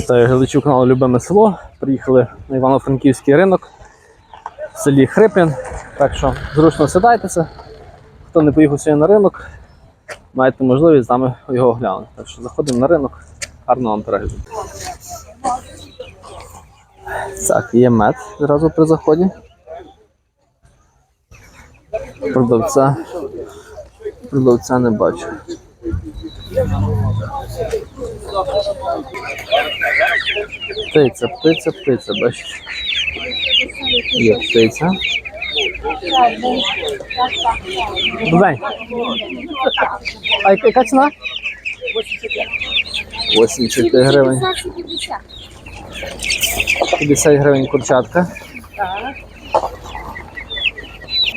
Вітаю глядачів каналу Любиме село. Приїхали на Івано-Франківський ринок в селі Хрипин. Так що зручно сідайтеся. Хто не поїхав сьогодні на ринок, маєте можливість з нами його оглянути. Так що заходимо на ринок. Гарного вам перегляду. Так, є мед зразу при заході. Продавця. Продавця не бачу. Птиця, птиця, птиця, бачите. Є птиця. Добрий день. А яка- ціна? 85 гривень. 50 гривень курчатка.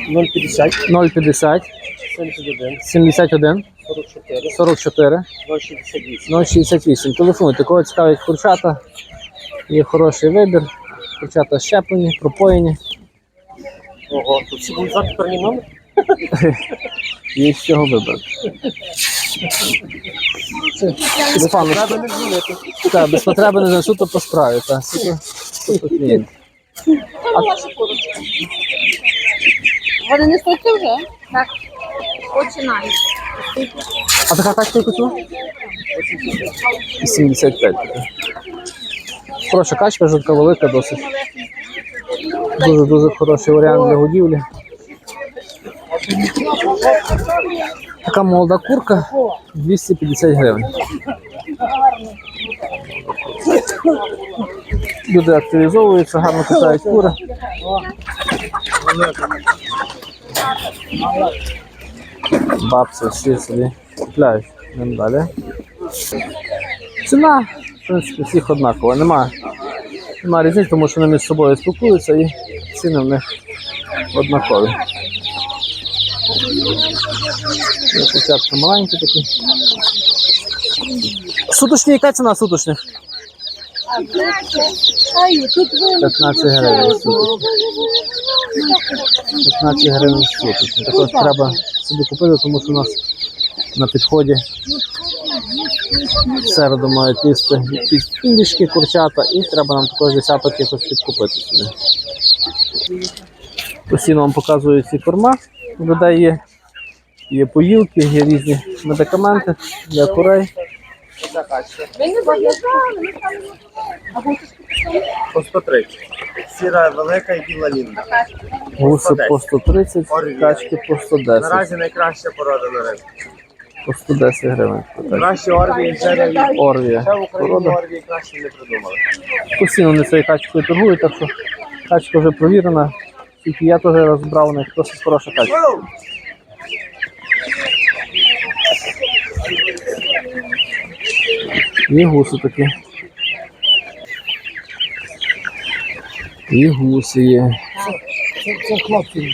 050, 0,50, 71, 71, 44, 44, 068. 068. Телефонуйте, кого цікавить курчата. Є хороший вибір. Курчата щеплені, пропоєні. Ого, тут всі будуть знати мій? Є з чого вибрати. Без пану, не дзвонити. так, без потреби не суто по справі, так, суто, суто клієнт. Вони не стоять вже? Так. Починають. А така качка яку ціну? 75 така. Хороша качка, жутка велика досить. Дуже дуже хороший варіант для годівлі. Така молода курка 250 гривень. Люди активізовуються, гарно катають кури. Бабці всі собі купляють. Ціна, в принципі, всіх однакова. Нема, нема різниці, тому що вони між собою спілкуються і ціни в них однакові. Початку маленькі такі. Суточні, яка ціна суточних? Ай, тут 15 гривень суточні. 15 гривень суточні. Також треба собі купити, тому що у нас на підході в середу мають їсти якісь індички, курчата, і треба нам також десяток якось підкупити собі. Постійно вам показую ці корма. У людей є, є поїлки, є різні медикаменти для курей. По 130. Сіра велика і біла лінна. Гуси по 130, качки по 110. Наразі найкраща порода на ринку. По 110 гривень. Кращі орвії від- Орвія. ще в Україні Порода. орвії краще не придумали. Постійно вони цією качкою торгують, так що качка вже провірена. Тільки я теж розбрав у них досить хороша качка. І гуси такі. І гуси є. Це хлопці.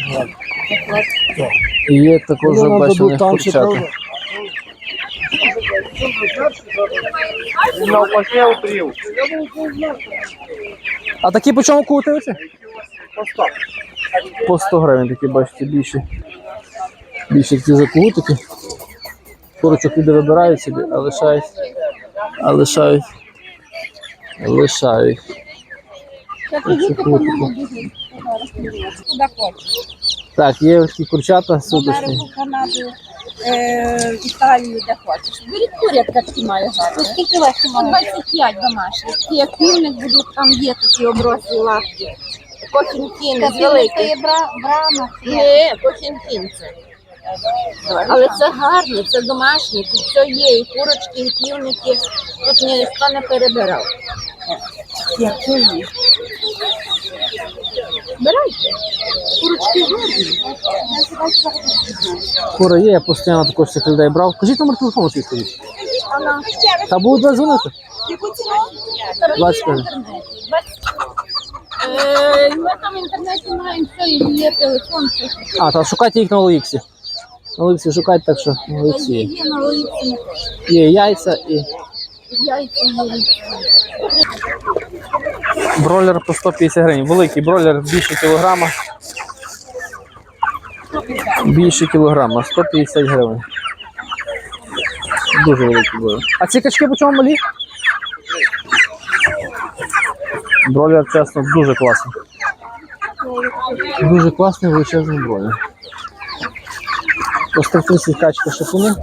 І є також вже бачили курчата. Навпаки, утрів. А такі по чому кутаються? По 100. По 100 гривень такі, бачите, більші. Більші ці закутики. Курочок люди вибирають собі, а лишають. А лишають. Лишають. Так, є такі курчата суточні. Е, Італію, де хочеш. Беріть курятка такі має гарно. Скільки легко має? 25 домашніх. Ті як півник будуть, там є такі оброслі лапки. Кохінкін, великий. Це є брама. Ні, кохінкін це. Але це гарно, це домашнє, тут все є, і курочки, і півники, тут ніхто не перебирав. Які є? Збирайте. Курочки гарні. Кура є, я постійно також цих людей брав. Кажіть номер телефону свій скажіть. Та будуть вас дзвонити? Двадцять гривень. Е, Ми там в інтернеті маємо все, і є телефон, все. А, та шукайте їх на Оліксі. На Оліксі шукайте, так що на Оліксі Є, є. є на вулиці, Є яйця і яйця Бройлер по 150 гривень. Великий бройлер більше кілограма. Більше кілограма, 150 гривень. Дуже великий бройлер. А ці качки по чому малі? Бройлер, чесно, дуже класний. Дуже класний величезний бройлер. Ось 130 качки шатуни.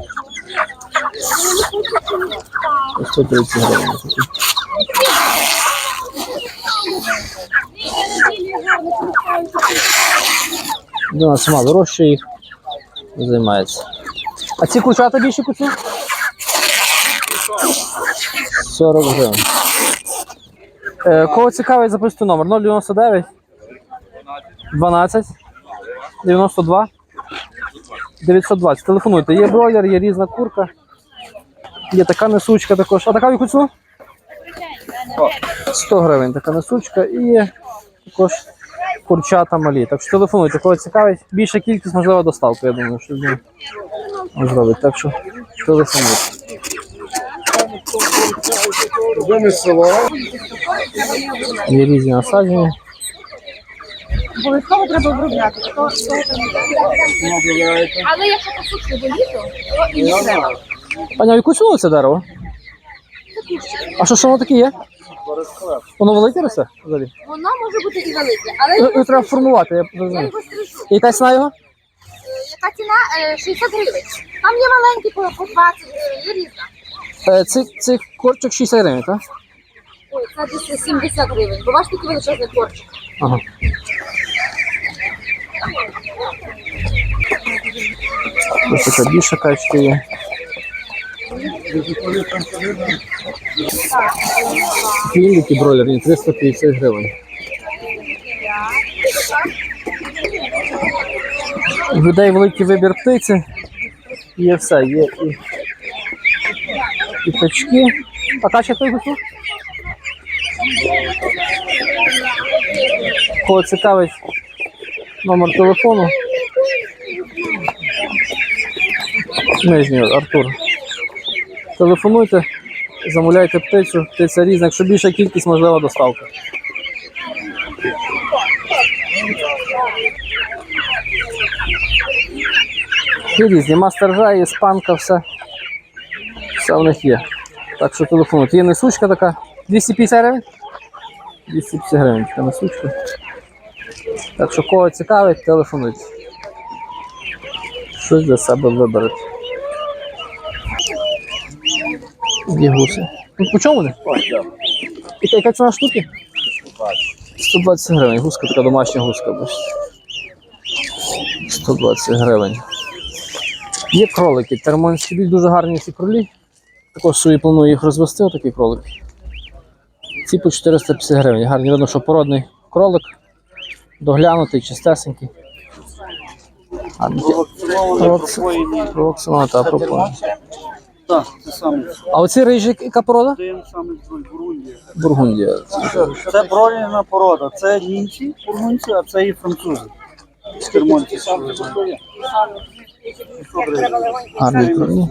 530 гривень. Ну, Вона сама вирощує їх, займається. А ці курчата більше куці? 40 гривень. Е, Кого цікавить, записуйте номер 099 12 92 920. Телефонуйте. Є бройлер, є різна курка. Є така несучка також. А така в яку ціну? 100 гривень така несучка і є також курчата малі. Так що телефонуйте, кого цікавить. Більша кількість, можливо, доставка, я думаю, що зробить. Так що телефонуйте. Є різні насадження. Обов'язково треба обробляти. Але якщо посушити до літу, то і не треба. Паня, в яку це дерево? А що, що воно таке є? Воно велике росте взагалі? Воно може бути і велике, але Його треба формувати, я я розумію. його стрижу. Яка ціна його? Е, Яка ціна? Е, 60 гривень. Там є маленькі по по 20 гривень, є різна. Е, Цей, цей корчик 60 гривень, так? Ой, це десь 70 гривень. Бо бачите, який величезний корчик. Ага. Ось така більша качка є. Філіки бройлерні 350 гривень. У людей великий вибір птиці. Є все, є і, і качки. А качка той гусу? Кого цікавить номер телефону. Нижній Артур. Телефонуйте, замовляйте птицю, птиця різна, якщо більша кількість, можлива доставка. Є різні, мастержа, є все. Все в них є. Так що телефонуйте. Є несучка така. 250 гривень? 250 гривень така несучка. Так що кого цікавить, телефонуйте. Щось для себе виберете. Є гуси. Ну, по чому вони? Яка, яка ціна штуки? 120 гривень. Гуска така домашня гуска, бачите. 120 гривень. Є кролики. Термонські дуже гарні ці кролі. Також собі планую їх розвести, отакі кролики. Ці по 450 гривень. Гарні, видно, що породний кролик. Доглянутий, чистесенький. А, та пропонує. Так, це саме. А оці рижі, яка порода? Один саме Бургундія. Бургундія. Це бройлерна порода. Це німці, бургунці, а це і французи. Термонці. Гарні кролі.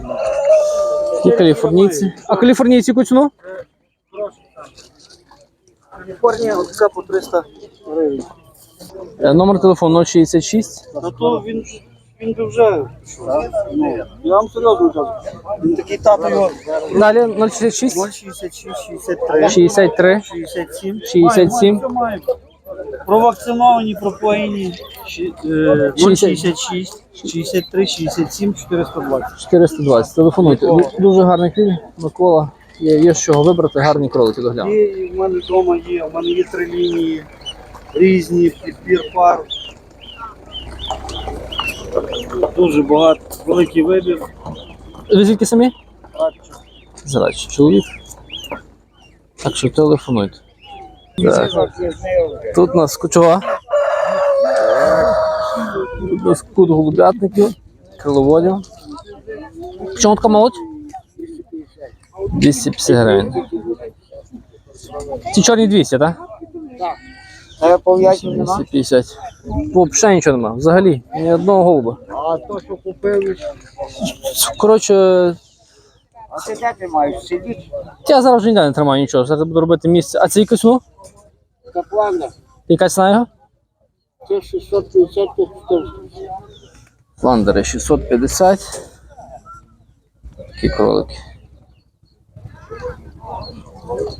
І каліфорнійці. А каліфорнійці яку ціну? Каліфорнія, оця по 300 гривень. Е, Номер телефону 066 Та то він, він вже пішов. Ну, я вам серйозно кажу. Він такий тато його Далі 066 066, 63, 63 67. 67. Має, має, все має. Провакциновані, пропоїні. Щі- е, 066, 63, 67, 420. 420. Телефонуйте. Ду- Дуже гарний кріль, Микола. Є, є з чого вибрати, гарні кролики доглянути. Є, і в мене вдома є, у мене є три лінії, різні, підбір пар. Дуже багато, великий вибір. Ви звідки самі? Зарадчий чоловік. Так що телефонуйте. Так. Тут у нас кучова. Тут у нас кут голубятників, криловодів. Чому така молодь? 250 гривень. Ці чорні 200, так? А по 250. Взагалі нічого нема. Взагалі, ні одного голуба. А то, що купили, Коротше, а ти де ти маєш сидіти? я зараз вже ніде не тримаю нічого. Зараз буду робити місце. А це якась ну? Каплана, Яка ціна його? це 650 400. Фландери 650. Такі кролики.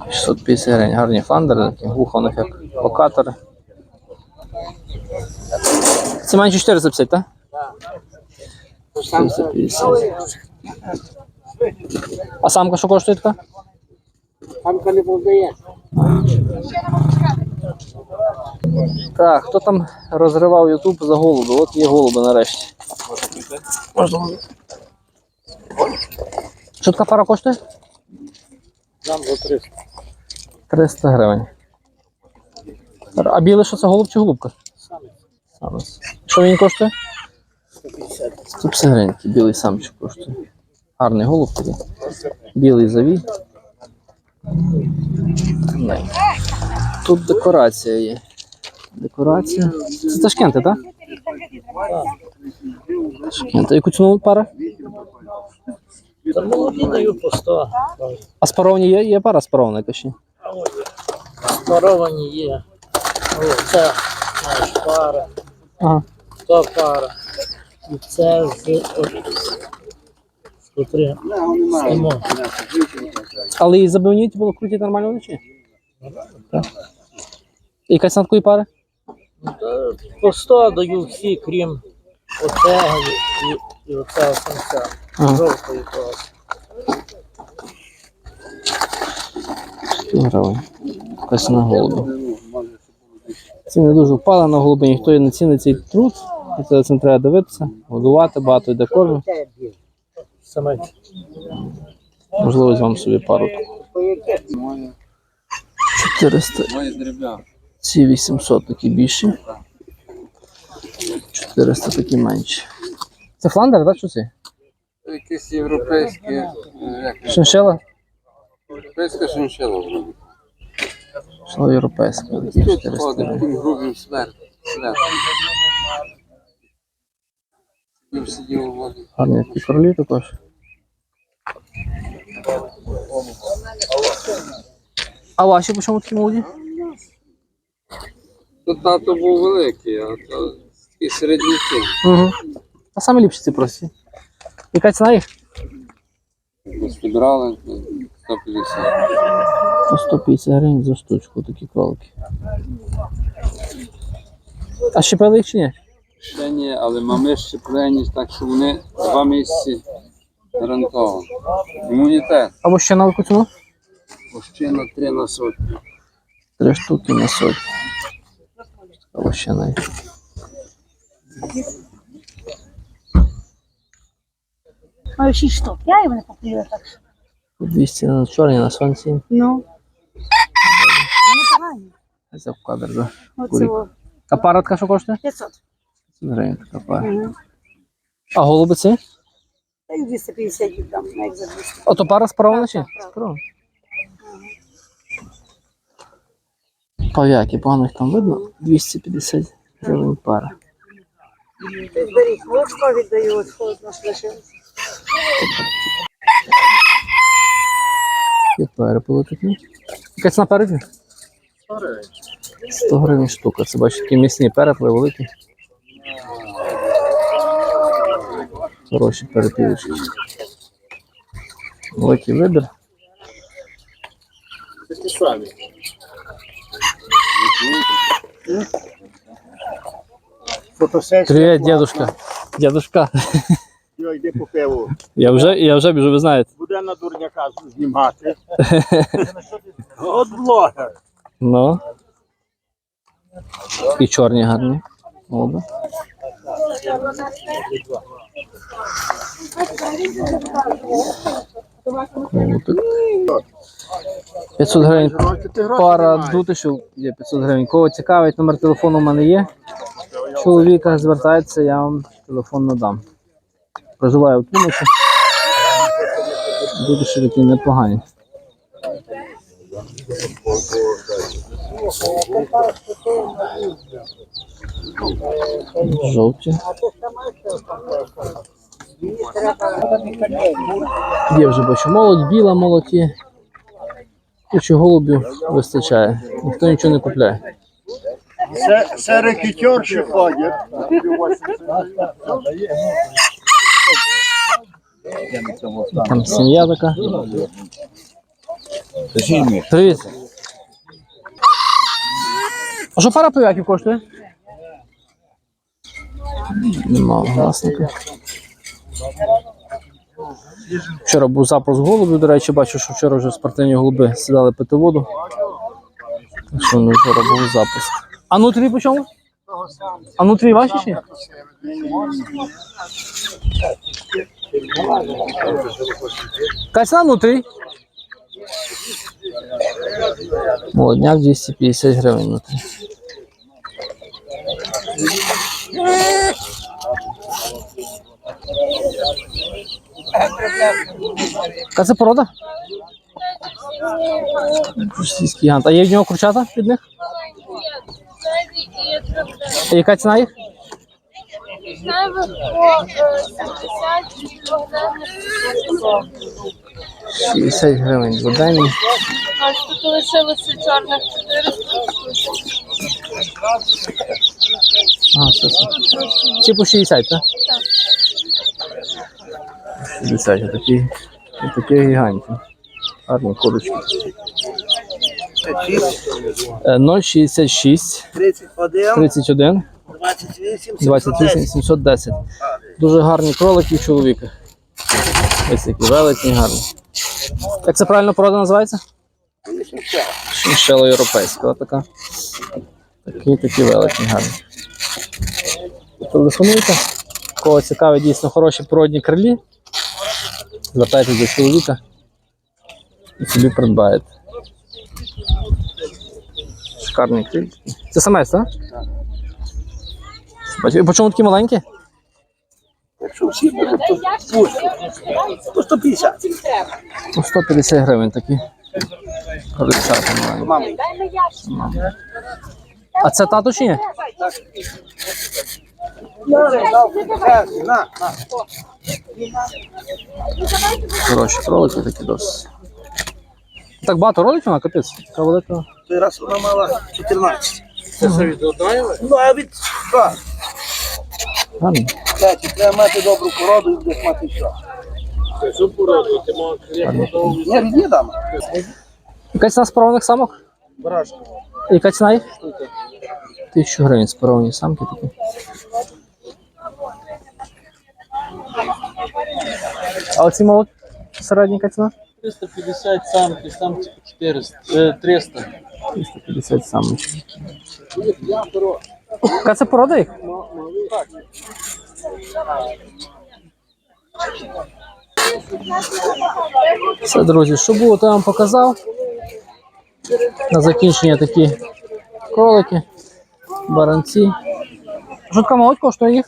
650 гривень. Гарні фландери, такі вуха у них як локатори. Це менше 450, так? 450. А самка що коштує така? Самка не продає. Так, хто там розривав Ютуб за голуби? От є голуби нарешті. Можна. Що така пара коштує? Дам за 300. 300 гривень. А біле що це голуб чи голубка? Самець. Що він коштує? 150. 150 гривень, білий самчик коштує. Гарний голуб такий. Білий завій. Тут декорація є. Декорація. Це ташкенти, так? Ташкенти. Яку ціну пара? Та молоді даю по 100. А спаровані є? Є пара спарована якась? ще? Спаровані є. О, це знаєш, пара, Ага. то пара. І це з котрі стоїмо. Але і забивні було круті нормально вночі? Так. І яка ціна такої пари? Ну, По 100 даю всі, крім оцього і, і оцього самця. Ага. Жовтої когось. 100 гривень. Якась на голубі. Ціни дуже впали на голуби, ніхто і не цінить цей труд. І це цим треба дивитися, годувати, багато йде корму. Самець. Можливо, візьмемо собі пару. таку. 400. Ці 800 такі більші. 400 такі менші. Це фландер, так? Що це? Якісь європейські, Шиншила? європейська шиншила вроді. Що європейська, такі 400 гривень. Гарні такі королі також. А ваші по чому такі молоді? То тато був великий, а то такі середняки. Угу. А саме ліпші ці прості. Яка ціна їх? Ми підбирали 150. По 150 гривень за штучку такі кролики. А щепили їх чи ні? Ще ні, але мами щеплені, так що вони два місяці гарантовано. Імунітет. Або ще на ціну? Мужчина три на сотню. Три штуки на сотню. Або ще на Маю шість штук. Я його не купила так. що. 200 на чорні, на сонці. Ну. Вони погані. Це в кадр, да. Оце Курик. о, А пара така що коштує? 500. 100 гривень така пара. Угу. А голубиці? Та й 250 віддам, навіть за 200. Ото пара спарована чи? Спарована. Пав'яки, погано їх там видно. 250 гривень пара. Віддаю, от лишився. Є перепили. Яка ціна перепів? 100 гривень штука. Це бачите, такі м'ясні перепли великі. Хороші перепілочки. Великий вибір. Привіт, дедушка. Дедушка. Йди по пиву. Я вже, я вже біжу, ви знаєте. Буде на дурняка знімати. От блогер. Ну. І чорні гарні. Оба. Колотик. 500 гривень пара дутишів є 500 гривень. Кого цікавить, номер телефону у мене є. Чоловіка звертається, я вам телефон надам. Проживаю в Тумачі. Дутиші такі непогані. Жовті. Є вже бачу молодь, біла молодь є. Кучі голубів вистачає. Ніхто нічого не купляє. Це, це рекетьорші ходять. Там сім'я така. Привіт. А що пара пивяків коштує? Нема власника. Вчора був запуск голубів, до речі, бачу, що вчора вже спортивні голуби сідали пити воду. Так що ну, вчора був запуск. А нутрі по чому? А нутрі ваші ще? Кася нутрі? Молодняк 250 гривень нутрі. Яка це порода? Російський гігант. А є в нього курчата під них? А яка ціна їх? 70 кілограмів. 60 гривень за день. Ось тут лишилося чорних 400 А, все, все. Ці по 60, так? Так. 60, отакі, отакі гігантні. Гарні курочки. Е, 066 31, 31 28, 28 710. Дуже гарні кролики в чоловіка. Ось які великі, гарні. Як це правильно порода називається? Шиншела європейська, така. Такі такі великі, гарні. Телефонуйте. Кого цікаві дійсно хороші породні крилі. Звертайтесь до чоловіка і собі придбаєте. Шикарний криль. Це самець, так? Бачу, по чому такі маленькі? Якщо всі то пушку. По 150. По 150 гривень такі. Крильцята маленькі. Мама. А це тато чи ні? Хороші кролики такі досить. Так багато роликів на капець. Така велика. Той раз вона мала 14. Це все від одної? Ну, а від що? Треба мати добру породу і будеш мати що. Ні, рідні дам. Яка ціна спарованих самок? Барашка. Яка ціна їх? Тисячу гривень спаровані самки такі. А оці молод середня яка ціна? 350 самки, самки по 400, э, 300. 350 самочки. Яка це порода їх? Все, друзі, то я вам показав. На закінчення такі кролики, баранці. Що молодь коштує їх?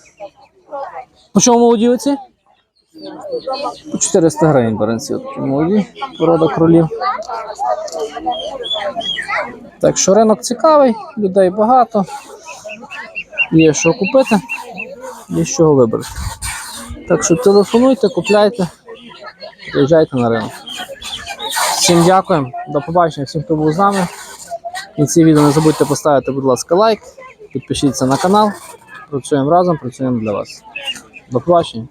По чому молоді оці? По 400 гривень баранці. Молоді, порода кролів. Так що ринок цікавий, людей багато. Є що купити, є з чого вибрати. Так що телефонуйте, купляйте, приїжджайте на ринок. Всім дякуємо, до побачення всім, хто був з нами. І ці відео не забудьте поставити, будь ласка, лайк, підпишіться на канал. Працюємо разом, працюємо для вас. До побачення.